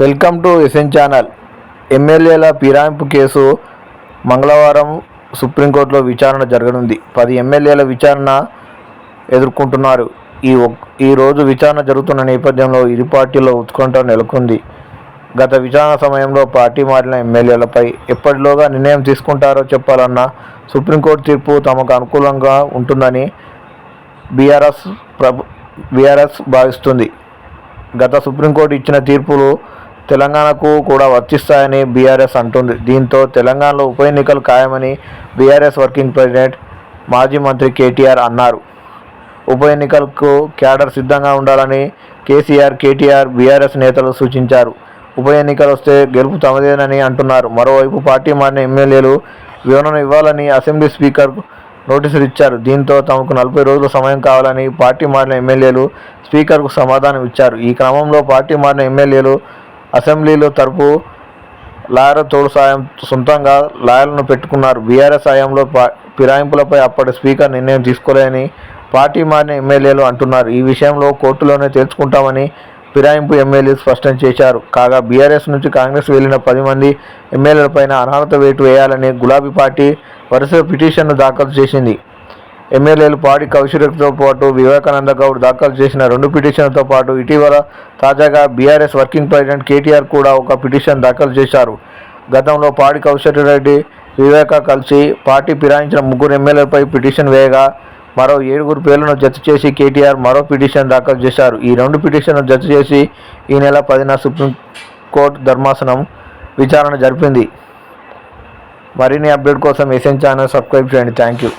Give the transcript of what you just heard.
Welcome to SN channel. ఎమ్మెల్యేల ఫిరాయింపు case మంగళవారం సుప్రీంకోర్టులో విచారణ జరగనుంది. పది ఎమ్మెల్యేల విచారణ ఎదుర్కొంటున్నారు. ఈ ఒక్- ఈ రోజు విచారణ జరుగుతున్న నేపథ్యంలో ఇరు పార్టీల్లో ఉత్కంఠ నెలకొంది. గత విచారణ సమయంలో పార్టీ మారిన ఎమ్మెల్యేలపై ఎప్పటిలోగా నిర్ణయం తీసుకుంటారో చెప్పాలన్న సుప్రీంకోర్టు తీర్పు తమకు అనుకూలంగా ఉంటుందని బీఆర్ఎస్ ప్రభు బీఆర్ఎస్ భావిస్తుంది. గత సుప్రీంకోర్టు ఇచ్చిన తీర్పులు తెలంగాణకు కూడా వర్తిస్తాయని బీఆర్ఎస్ అంటుంది. దీంతో తెలంగాణలో ఉప ఎన్నికలు ఖాయమని బీఆర్ఎస్ వర్కింగ్ ప్రెసిడెంట్ మాజీ మంత్రి కేటీఆర్ అన్నారు. ఉప ఎన్నికలకు క్యాడర్ సిద్ధంగా ఉండాలని కేసీఆర్ కేటీఆర్ బీఆర్ఎస్ నేతలు సూచించారు. ఉప ఎన్నికలు వస్తే గెలుపు తమదేనని అంటున్నారు. మరోవైపు పార్టీ మారిన ఎమ్మెల్యేలు వివరణ ఇవ్వాలని అసెంబ్లీ స్పీకర్ నోటీసులు ఇచ్చారు. దీంతో తమకు నలభై రోజుల సమయం కావాలని పార్టీ మారిన ఎమ్మెల్యేలు స్పీకర్కు సమాధానం ఇచ్చారు. ఈ క్రమంలో పార్టీ మారిన ఎమ్మెల్యేలు అసెంబ్లీలో తరపు లాయర్ తోడు సాయం సొంతంగా లాయర్లను పెట్టుకున్నారు. బీఆర్ఎస్ హయాంలో ఫిరాయింపులపై అప్పటి స్పీకర్ నిర్ణయం తీసుకోలేదని పార్టీ మారిన ఎమ్మెల్యేలు అంటున్నారు. ఈ విషయంలో కోర్టులోనే తెలుసుకుంటామని ఫిరాయింపు ఎమ్మెల్యేలు స్పష్టం చేశారు. కాగా బీఆర్ఎస్ నుంచి కాంగ్రెస్ వెళ్ళిన పది మంది ఎమ్మెల్యేలపైన అనర్హత వేటు వేయాలని గులాబీ పార్టీ వరుస పిటిషన్ను దాఖలు చేసింది. ఎమ్మెల్యేలు పాడి కౌశిక్తో పాటు వివేకానంద గౌడ్ దాఖలు చేసిన రెండు పిటిషన్లతో పాటు ఇటీవల తాజాగా బీఆర్ఎస్ వర్కింగ్ ప్రెసిడెంట్ కేటీఆర్ కూడా ఒక పిటిషన్ దాఖలు చేశారు. గతంలో పాడి కౌశిక్ రెడ్డి వివేక కలిసి పార్టీ ఫిరాయించిన ముగ్గురు ఎమ్మెల్యేలపై పిటిషన్ వేయగా మరో ఏడుగురు పేర్లను జత చేసి కేటీఆర్ మరో పిటిషన్ దాఖలు చేశారు. ఈ రెండు పిటిషన్లు జత చేసి ఈ నెల పదిన సుప్రీంకోర్టు ధర్మాసనం విచారణ జరిపింది. మరిన్ని అప్డేట్ కోసం ఎస్ఎన్ ఛానల్ సబ్స్క్రైబ్ చేయండి. Thank you